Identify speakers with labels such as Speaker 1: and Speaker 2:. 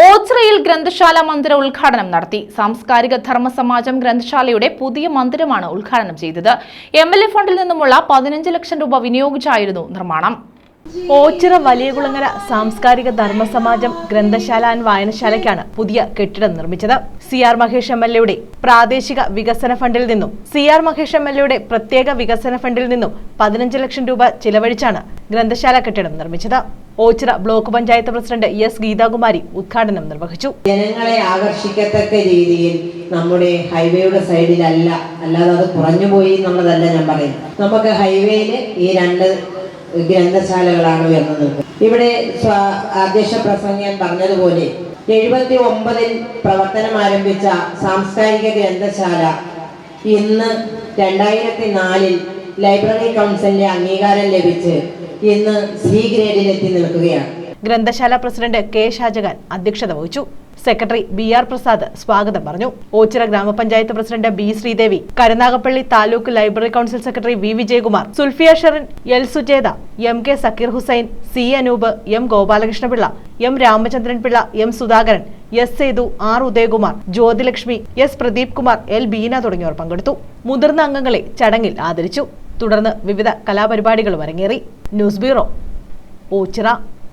Speaker 1: ഓച്ചിറയിൽ ഗ്രന്ഥശാല മന്ദിര ഉദ്ഘാടനം നടത്തി. സാംസ്കാരിക ധർമ്മ സമാജം ഗ്രന്ഥശാലയുടെ പുതിയ മന്ദിരമാണ് ഉദ്ഘാടനം ചെയ്തത്. എം ഫണ്ടിൽ നിന്നുമുള്ള പതിനഞ്ച് ലക്ഷം രൂപ വിനിയോഗിച്ചായിരുന്നു നിർമ്മാണം.
Speaker 2: ഓച്ചിറ വലിയകുളങ്ങര സാംസ്കാരിക ധർമ്മസമാജം ഗ്രന്ഥശാല ആൻഡ് വായനശാലയ്ക്കാണ് പുതിയ കെട്ടിടം നിർമ്മിച്ചത്. C R Mahesh M L എയുടെ പ്രാദേശിക വികസന ഫണ്ടിൽ നിന്നും C R Mahesh M L എയുടെ പ്രത്യേക വികസന ഫണ്ടിൽ നിന്നും പതിനഞ്ച് ലക്ഷം രൂപ ചിലവഴിച്ചാണ് ഗ്രന്ഥശാല കെട്ടിടം നിർമ്മിച്ചത്. Ochira block panchayat president S Geethakumari ഉദ്ഘാടനം നിർവഹിച്ചു.
Speaker 3: ജനങ്ങളെ ആകർഷിക്കത്തക്ക രീതിയിൽ നമ്മുടെ ഹൈവേയുടെ സൈഡിലല്ല അല്ലാതെ അത് കുറഞ്ഞുപോയി എന്നുള്ളതല്ല ഞാൻ പറയുന്നത്. നമുക്ക് ഹൈവേയിൽ ഈ രണ്ട് ഗ്രന്ഥശാലകളാണ് ഉയർന്നു നിൽക്കുന്നത്. ഇവിടെ അധ്യക്ഷ പ്രസംഗൻ പറഞ്ഞതുപോലെ എഴുപത്തി ഒമ്പതിൽ പ്രവർത്തനം ആരംഭിച്ച സാംസ്കാരിക ഗ്രന്ഥശാല ഇന്ന് രണ്ടായിരത്തി നാലിൽ ലൈബ്രറി കൗൺസിലിന്റെ അംഗീകാരം ലഭിച്ച് ഇന്ന് സി ഗ്രേഡിലെത്തി നിൽക്കുകയാണ്.
Speaker 2: ഗ്രന്ഥശാല പ്രസിഡന്റ് കെ ഷാജഹാൻ അധ്യക്ഷത വഹിച്ചു. സെക്രട്ടറി ബി ആർ പ്രസാദ് സ്വാഗതം പറഞ്ഞു. ഓച്ചിറ ഗ്രാമപഞ്ചായത്ത് president B Sreedevi Karunagappally taluk library council secretary V Vijayakumar Sulfiya Sherin L Sujetha M K Sakkir Hussain C Anoop M Gopalakrishnapillai M Ramachandran Pillai M Sudhakaran S Sethu R Udayakumar Jyothilakshmi S Pradeep Kumar L Beena തുടങ്ങിയവർ പങ്കെടുത്തു. മുതിർന്ന അംഗങ്ങളെ ചടങ്ങിൽ ആദരിച്ചു. തുടർന്ന് വിവിധ കലാപരിപാടികളും അരങ്ങേറി. News bureau Ochira.